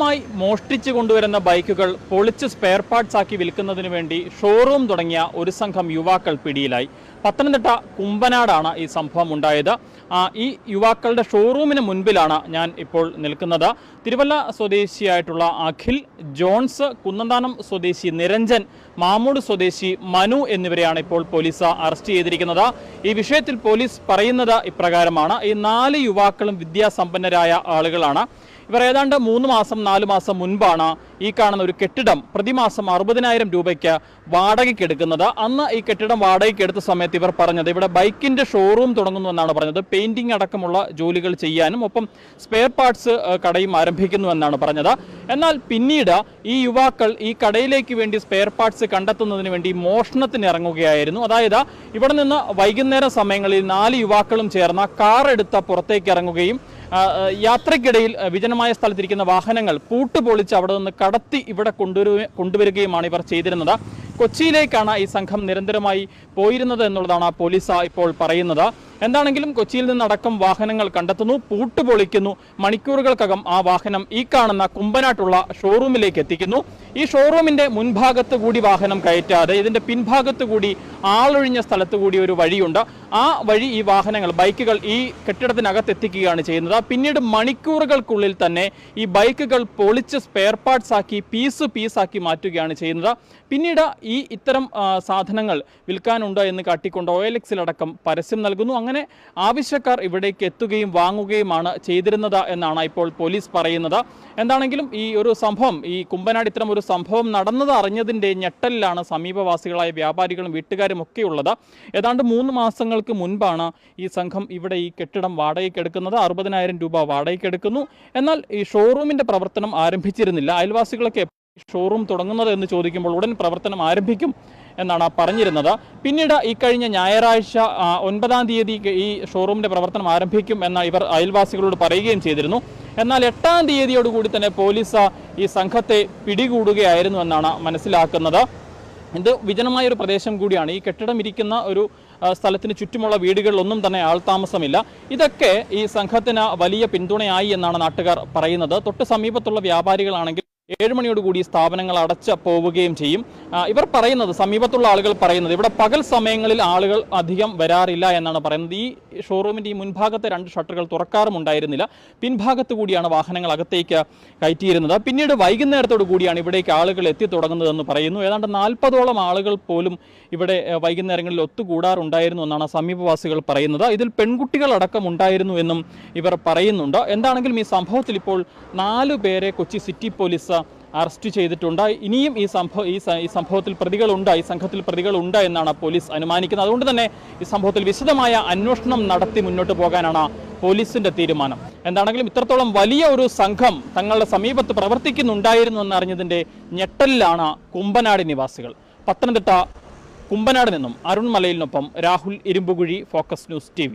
മായി മോഷ്ടിച്ചു കൊണ്ടുവരുന്ന ബൈക്കുകൾ പൊളിച്ച് സ്പെയർ പാർട്സ് ആക്കി വിൽക്കുന്നതിന് വേണ്ടി ഷോറൂം തുടങ്ങിയ ഒരു സംഘം യുവാക്കൾ പിടിയിലായി. പത്തനംതിട്ട കുമ്പനാടാണ് ഈ സംഭവം ഉണ്ടായത്. ഈ യുവാക്കളുടെ ഷോറൂമിന് മുൻപിലാണ് ഞാൻ ഇപ്പോൾ നിൽക്കുന്നത്. തിരുവല്ല സ്വദേശിയായിട്ടുള്ള അഖിൽ ജോൺസ് കുന്നന്താനം സ്വദേശി നിരഞ്ജൻ മാമൂട് സ്വദേശി മനു എന്നിവരെയാണ് ഇപ്പോൾ പോലീസ് അറസ്റ്റ് ചെയ്തിരിക്കുന്നത്. ഈ വിഷയത്തിൽ പോലീസ് പറയുന്നത് ഇപ്രകാരമാണ്. ഈ നാല് യുവാക്കളും വിദ്യാസമ്പന്നരായ ആളുകളാണ്. ഇവർ ഏതാണ്ട് മൂന്ന് മാസം നാല് മാസം മുൻപാണ് ഈ കാണുന്ന ഒരു കെട്ടിടം പ്രതിമാസം അറുപതിനായിരം രൂപയ്ക്ക് വാടകയ്ക്ക് എടുക്കുന്നത്. അന്ന് ഈ കെട്ടിടം വാടകയ്ക്ക് എടുത്ത ഇവർ പറഞ്ഞത്. ഇവിടെ ബൈക്കിന്റെ ഷോറൂം തുടങ്ങുന്നു എന്നാണ് പറഞ്ഞത്. പെയിന്റിംഗ് അടക്കമുള്ള ജോലികൾ ചെയ്യാനും ഒപ്പം സ്പെയർ പാർട്സ് കടയും ആരംഭിക്കുന്നു എന്നാണ് പറഞ്ഞത്. എന്നാൽ പിന്നീട് ഈ യുവാക്കൾ ഈ കടയിലേക്ക് വേണ്ടി സ്പെയർ പാർട്സ് കണ്ടെത്തുന്നതിന് വേണ്ടി മോഷണത്തിന് ഇറങ്ങുകയായിരുന്നു. അതായത് ഇവിടെ നിന്ന് വൈകുന്നേരം സമയങ്ങളിൽ നാല് യുവാക്കളും ചേർന്ന കാർ എടുത്ത പുറത്തേക്ക് ഇറങ്ങുകയും യാത്രയ്ക്കിടയിൽ വിജനമായ സ്ഥലത്തിരിക്കുന്ന വാഹനങ്ങൾ പൂട്ടുപൊളിച്ച് അവിടെ നിന്ന് കടത്തി ഇവിടെ കൊണ്ടുവരുക കൊണ്ടുവരികയുമാണ് ഇവർ ചെയ്തിരുന്നത്. കൊച്ചിയിലേക്കാണ് ഈ സംഘം നിരന്തരമായി പോയിരുന്നത് എന്നുള്ളതാണ് പോലീസ് ഇപ്പോൾ പറയുന്നത്. എന്താണെങ്കിലും കൊച്ചിയിൽ നിന്നടക്കം വാഹനങ്ങൾ കണ്ടെത്തുന്നു പൂട്ടുപൊളിക്കുന്നു. മണിക്കൂറുകൾക്കകം ആ വാഹനം ഈ കാണുന്ന കുമ്പനാട്ടുള്ള ഷോറൂമിലേക്ക് എത്തിക്കുന്നു. ഈ ഷോറൂമിന്റെ മുൻഭാഗത്ത് കൂടി വാഹനം കയറ്റാതെ ഇതിന്റെ പിൻഭാഗത്ത് കൂടി ആളൊഴിഞ്ഞ സ്ഥലത്ത് കൂടി ഒരു വഴിയുണ്ട്. ആ വഴി ഈ വാഹനങ്ങൾ ബൈക്കുകൾ ഈ കെട്ടിടത്തിനകത്ത് എത്തിക്കുകയാണ് ചെയ്യുന്നത്. പിന്നീട് മണിക്കൂറുകൾക്കുള്ളിൽ തന്നെ ഈ ബൈക്കുകൾ പൊളിച്ച് സ്പെയർ പാർട്സ് ആക്കി പീസ് പീസാക്കി മാറ്റുകയാണ് ചെയ്യുന്നത്. പിന്നീട് ഈ ഇത്തരം സാധനങ്ങൾ വിൽക്കാനുണ്ട് എന്ന് കാട്ടിക്കൊണ്ട് ഓയലക്സിലടക്കം പരസ്യം നൽകുന്നു. അങ്ങനെ ആവശ്യക്കാർ ഇവിടേക്ക് എത്തുകയും വാങ്ങുകയുമാണ് ചെയ്തിരുന്നത് എന്നാണ് ഇപ്പോൾ പോലീസ് പറയുന്നത്. എന്താണെങ്കിലും ഈ ഒരു സംഭവം ഈ കുമ്പനാട് ഇത്തരം ഒരു സംഭവം നടന്നത് അറിഞ്ഞതിന്റെ ഞെട്ടലിലാണ് സമീപവാസികളായ വ്യാപാരികളും വീട്ടുകാരും ഒക്കെ ഉള്ളത് ഏതാണ്ട് മൂന്ന് മാസങ്ങൾക്ക് മുൻപാണ് ഈ സംഘം ഇവിടെ ഈ കെട്ടിടം വാടകയ്ക്ക് എടുക്കുന്നത്. അറുപതിനായിരം രൂപ വാടകയ്ക്ക് എടുക്കുന്നു. എന്നാൽ ഈ ഷോറൂമിന്റെ പ്രവർത്തനം ആരംഭിച്ചിരുന്നില്ല. അയൽവാസികളൊക്കെ ഷോറൂം തുടങ്ങുന്നത് എന്ന് ചോദിക്കുമ്പോൾ ഉടൻ പ്രവർത്തനം ആരംഭിക്കും. എന്നാണ് പറഞ്ഞിരുന്നത്. പിന്നീട് ഇക്കഴിഞ്ഞ ഞായറാഴ്ച ഒൻപതാം തീയതി ഈ ഷോറൂമിന്റെ പ്രവർത്തനം ആരംഭിക്കും എന്ന ഇവർ അയൽവാസികളോട് പറയുകയും ചെയ്തിരുന്നു. എന്നാൽ എട്ടാം തീയതിയോടുകൂടി തന്നെ പോലീസ് ഈ സംഘത്തെ പിടികൂടുകയായിരുന്നു എന്നാണ് മനസ്സിലാക്കുന്നത്. ഇത് വിജനമായ ഒരു പ്രദേശം കൂടിയാണ്. ഈ കെട്ടിടം ഇരിക്കുന്ന ഒരു സ്ഥലത്തിന് ചുറ്റുമുള്ള വീടുകളിലൊന്നും തന്നെ ആൾതാമസമില്ല. ഇതൊക്കെ ഈ സംഘത്തിന് വലിയ പിന്തുണയായി എന്നാണ് നാട്ടുകാർ പറയുന്നത്. തൊട്ട് സമീപത്തുള്ള വ്യാപാരികളാണെങ്കിൽ ഏഴ് മണിയോടുകൂടി ഈ സ്ഥാപനങ്ങൾ അടച്ച പോവുകയും ചെയ്യും. ഇവർ പറയുന്നത് സമീപത്തുള്ള ആളുകൾ പറയുന്നത് ഇവിടെ പകൽ സമയങ്ങളിൽ ആളുകൾ അധികം വരാറില്ല എന്നാണ് പറയുന്നത്. ഈ ഷോറൂമിന്റെ ഈ മുൻഭാഗത്തെ രണ്ട് ഷട്ടറുകൾ തുറക്കാറുമുണ്ടായിരുന്നില്ല. പിൻഭാഗത്ത് കൂടിയാണ് വാഹനങ്ങൾ അകത്തേക്ക് കയറ്റിയിരുന്നത്. പിന്നീട് വൈകുന്നേരത്തോടു കൂടിയാണ് ഇവിടേക്ക് ആളുകൾ എത്തി തുടങ്ങുന്നതെന്ന് പറയുന്നു. ഏതാണ്ട് നാൽപ്പതോളം ആളുകൾ പോലും ഇവിടെ വൈകുന്നേരങ്ങളിൽ ഒത്തുകൂടാറുണ്ടായിരുന്നു എന്നാണ് സമീപവാസികൾ പറയുന്നത്. ഇതിൽ പെൺകുട്ടികൾ അടക്കം ഉണ്ടായിരുന്നു എന്നും ഇവർ പറയുന്നുണ്ട്. എന്താണെങ്കിലും ഈ സംഭവത്തിൽ ഇപ്പോൾ നാലു പേരെ കൊച്ചി സിറ്റി പോലീസ് അറസ്റ്റ് ചെയ്തിട്ടുണ്ട്. ഇനിയും ഈ സംഭവം ഈ സംഭവത്തിൽ പ്രതികളുണ്ട് ഈ സംഘത്തിൽ പ്രതികളുണ്ട് എന്നാണ് പോലീസ് അനുമാനിക്കുന്നത്. അതുകൊണ്ട് തന്നെ ഈ സംഭവത്തിൽ വിശദമായ അന്വേഷണം നടത്തി മുന്നോട്ട് പോകാനാണ് പോലീസിന്റെ തീരുമാനം. എന്താണെങ്കിലും ഇത്രത്തോളം വലിയ ഒരു സംഘം തങ്ങളുടെ സമീപത്ത് പ്രവർത്തിക്കുന്നുണ്ടായിരുന്നു എന്നറിഞ്ഞതിന്റെ ഞെട്ടലിലാണ് കുമ്പനാട് നിവാസികൾ. പത്തനംതിട്ട കുമ്പനാട് നിന്നും Arun മലയിലിനൊപ്പം Rahul Irumbukuzhi Focus News T